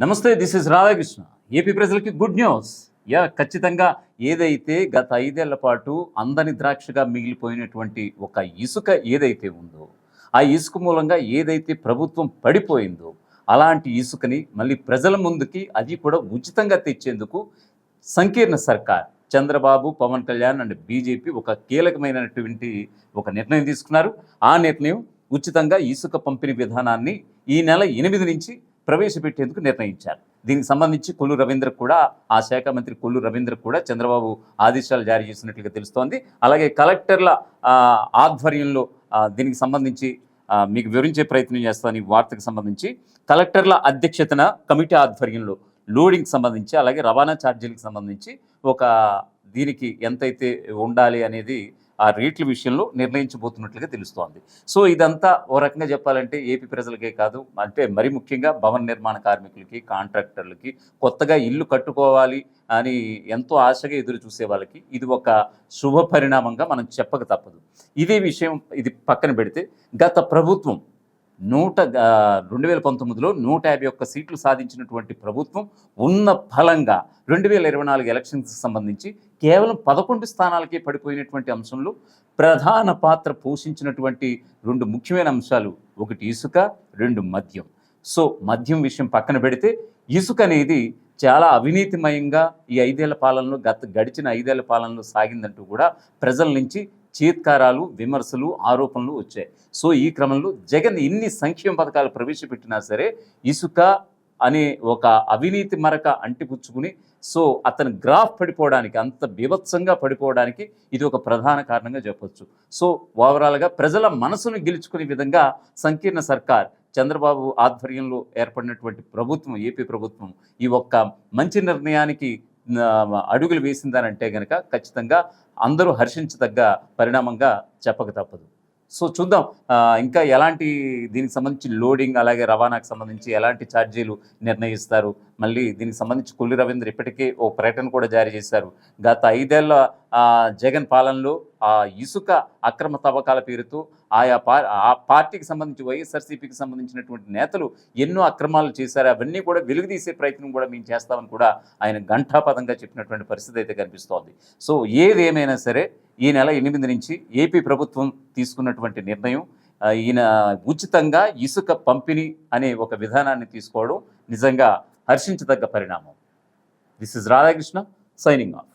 నమస్తే this is Radhakrishna. AP ప్రజలకి good news yeah ఖచ్చితంగా ఏదైతే గత ఐదేళ్ళ పాటు అందని ద్రాక్షగా మిగిలిపోయినటువంటి ఒక ఇసుక ఏదైతే ఉందో ఆ ఇసుక మూలంగా ఏదైతే ప్రభుత్వం పడిపోయిందో అలాంటి ఇసుకని మళ్ళీ ప్రజల ముందుకి అది కూడా ఉచితంగా తెచ్చేందుకు సంకీర్ణ సర్కార్ చంద్రబాబు పవన్ కళ్యాణ్ అండ్ బీజేపీ ఒక కీలకమైనటువంటి ఒక నిర్ణయం తీసుకున్నారు. ఆ నిర్ణయం ఉచితంగా ఇసుక పంపిణీ విధానాన్ని ఈ నెల ఎనిమిది నుంచి ప్రవేశపెట్టేందుకు నిర్ణయించారు. దీనికి సంబంధించి కొల్లు రవీంద్ర కూడా ఆ శాఖ మంత్రి కొల్లు రవీంద్ర కూడా చంద్రబాబు ఆదేశాలు జారీ చేసినట్లుగా తెలుస్తోంది. అలాగే కలెక్టర్ల ఆధ్వర్యంలో దీనికి సంబంధించి మీకు వివరించే ప్రయత్నం చేస్తాను ఈ వార్తకు సంబంధించి. కలెక్టర్ల అధ్యక్షతన కమిటీ ఆధ్వర్యంలో లోడింగ్ సంబంధించి అలాగే రవాణా ఛార్జీలకు సంబంధించి ఒక దీనికి ఎంతైతే ఉండాలి అనేది ఆ రేట్ల విషయంలో నిర్ణయించబోతున్నట్లుగా తెలుస్తోంది. సో ఇదంతా ఓ రకంగా చెప్పాలంటే ఏపీ ప్రజలకే కాదు అంటే మరి ముఖ్యంగా భవన నిర్మాణ కార్మికులకి కాంట్రాక్టర్లకి కొత్తగా ఇల్లు కట్టుకోవాలి అని ఎంతో ఆశగా ఎదురు చూసే వాళ్ళకి ఇది ఒక శుభ పరిణామంగా మనం చెప్పక తప్పదు. ఇదే విషయం ఇది పక్కన పెడితే గత ప్రభుత్వం నూట రెండు వేల పంతొమ్మిదిలో నూట యాభై ఒక్క సీట్లు సాధించినటువంటి ప్రభుత్వం ఉన్న ఫలంగా రెండు వేల ఇరవై నాలుగు ఎలక్షన్స్ సంబంధించి కేవలం పదకొండు స్థానాలకే పడిపోయినటువంటి అంశంలో ప్రధాన పాత్ర పోషించినటువంటి రెండు ముఖ్యమైన అంశాలు. ఒకటి ఇసుక రెండు మద్యం. సో మద్యం విషయం పక్కన పెడితే ఇసుక అనేది చాలా అవినీతిమయంగా ఈ ఐదేళ్ళ పాలనలో గత గడిచిన ఐదేళ్ళ పాలనలో సాగిందంటూ కూడా ప్రజల నుంచి చీత్కారాలు విమర్శలు ఆరోపణలు వచ్చాయి. సో ఈ క్రమంలో జగన్ ఇన్ని సంక్షేమ పథకాలు ప్రవేశపెట్టినా సరే ఇసుక అనే ఒక అవినీతి మరక అంటిపుచ్చుకుని సో అతని గ్రాఫ్ పడిపోవడానికి అంత బీభత్సంగా పడిపోవడానికి ఇది ఒక ప్రధాన కారణంగా చెప్పొచ్చు. సో ఓవరాల్గా ప్రజల మనసును గెలుచుకునే విధంగా సంకీర్ణ సర్కార్ చంద్రబాబు ఆధ్వర్యంలో ఏర్పడినటువంటి ప్రభుత్వం ఏపీ ప్రభుత్వం ఈ ఒక్క మంచి నిర్ణయానికి అడుగులు వేసిందనంటే కనుక ఖచ్చితంగా అందరూ హర్షించదగ్గ పరిణామంగా చెప్పక తప్పదు. సో చూద్దాం. ఇంకా ఎలాంటి దీనికి సంబంధించి లోడింగ్ అలాగే రవాణాకు సంబంధించి ఎలాంటి ఛార్జీలు నిర్ణయిస్తారు? మళ్ళీ దీనికి సంబంధించి కొల్లి రవీంద్ర ఇప్పటికే ఓ ప్రకటన కూడా జారీ చేశారు. గత ఐదేళ్ళ జగన్ పాలనలో ఆ ఇసుక అక్రమ తవ్వకాల పేరుతో ఆయా ఆ పార్టీకి సంబంధించి వైఎస్ఆర్సీపీకి సంబంధించినటువంటి నేతలు ఎన్నో అక్రమాలు చేశారు. అవన్నీ కూడా వెలుగుదీసే ప్రయత్నం కూడా మేము చేస్తామని కూడా ఆయన ఘంటాపదంగా చెప్పినటువంటి పరిస్థితి అయితే కనిపిస్తోంది. సో ఏదేమైనా సరే ఈ నెల ఎనిమిది నుంచి ఏపీ ప్రభుత్వం తీసుకున్నటువంటి నిర్ణయం ఈయన ఉచితంగా ఇసుక పంపిణీ అనే ఒక విధానాన్ని తీసుకోవడం నిజంగా హర్షించదగ్గ పరిణామం. This is Radhakrishna signing off